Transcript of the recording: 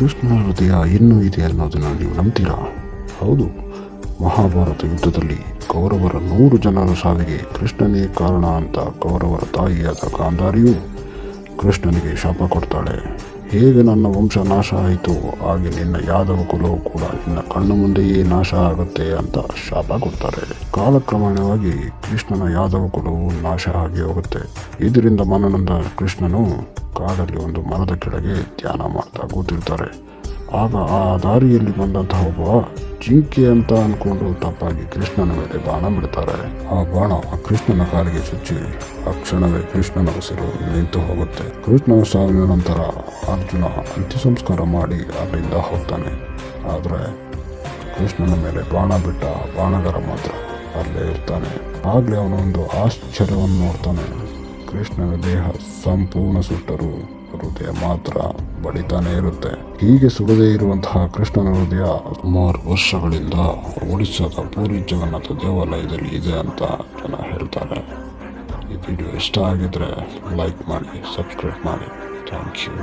ಕೃಷ್ಣನ ಹೃದಯ ಇನ್ನೂ ಇದೆ ಅನ್ನೋದನ್ನು ನೀವು ನಂಬ್ತೀರಾ? ಹೌದು. ಮಹಾಭಾರತ ಯುದ್ಧದಲ್ಲಿ ಕೌರವರ ನೂರು ಜನರ ಸಾವಿಗೆ ಕೃಷ್ಣನೇ ಕಾರಣ ಅಂತ ಕೌರವರ ತಾಯಿಯಾದ ಗಾಂಧಾರಿಯು ಕೃಷ್ಣನಿಗೆ ಶಾಪ ಕೊಡ್ತಾಳೆ. ಹೇಗೆ ನನ್ನ ವಂಶ ನಾಶ ಆಯಿತು ಹಾಗೆ ನಿನ್ನ ಯಾದವ ಕುಲವು ಕೂಡ ನಿನ್ನ ಕಣ್ಣು ಮುಂದೆಯೇ ನಾಶ ಆಗುತ್ತೆ ಅಂತ ಶಾಪ ಕೊಡ್ತಾರೆ. ಕಾಲಕ್ರಮೇಣವಾಗಿ ಕೃಷ್ಣನ ಯಾದವ ಕುಲವು ನಾಶ ಆಗಿ ಹೋಗುತ್ತೆ. ಇದರಿಂದ ಮನನೊಂದ ಕೃಷ್ಣನು ಕಾಡಲ್ಲಿ ಒಂದು ಮರದ ಕೆಳಗೆ ಧ್ಯಾನ ಮಾಡ್ತಾ ಕೂತಿರ್ತಾರೆ. ಆಗ ಆ ದಾರಿಯಲ್ಲಿ ಬಂದಂತಹ ಒಬ್ಬ ಜಿಂಕೆ ಅಂತ ಅಂದ್ಕೊಂಡು ತಪ್ಪಾಗಿ ಕೃಷ್ಣನ ಮೇಲೆ ಬಾಣ ಬಿಡ್ತಾರೆ. ಆ ಬಾಣ ಆ ಕೃಷ್ಣನ ಕಾಲಿಗೆ ಚುಚ್ಚಿ ಆ ಕ್ಷಣವೇ ಕೃಷ್ಣನ ಉಸಿರು ನಿಂತು ಹೋಗುತ್ತೆ. ಕೃಷ್ಣನ ಸಾವಿನ ನಂತರ ಅರ್ಜುನ ಅಂತ್ಯ ಸಂಸ್ಕಾರ ಮಾಡಿ ಅಲ್ಲಿಂದ ಹೋಗ್ತಾನೆ. ಆದರೆ ಕೃಷ್ಣನ ಮೇಲೆ ಬಾಣ ಬಿಟ್ಟ ಬಾಣಗಾರ ಮಾತ್ರ ಅಲ್ಲೇ ಇರ್ತಾನೆ. ಆಗಲೇ ಅವನೊಂದು ಆಶ್ಚರ್ಯವನ್ನು ನೋಡ್ತಾನೆ. ಕೃಷ್ಣನ ದೇಹ ಸಂಪೂರ್ಣ ಸುಟ್ಟರೂ ಹೃದಯ ಮಾತ್ರ ಬಡಿತಾನೆ ಇರುತ್ತೆ. ಹೀಗೆ ಸುಡದೇ ಇರುವಂತಹ ಕೃಷ್ಣನ ಹೃದಯ ಸುಮಾರು ವರ್ಷಗಳಿಂದ ಒಡಿಸ್ಸಾದ ಪೂರಿ ಜಗನ್ನಾಥ ದೇವಾಲಯದಲ್ಲಿ ಇದೆ ಅಂತ ಜನ ಹೇಳ್ತಾರೆ. ಈ ವಿಡಿಯೋ ಇಷ್ಟ ಆಗಿದ್ರೆ ಲೈಕ್ ಮಾಡಿ, ಸಬ್ಸ್ಕ್ರೈಬ್ ಮಾಡಿ. Thank you.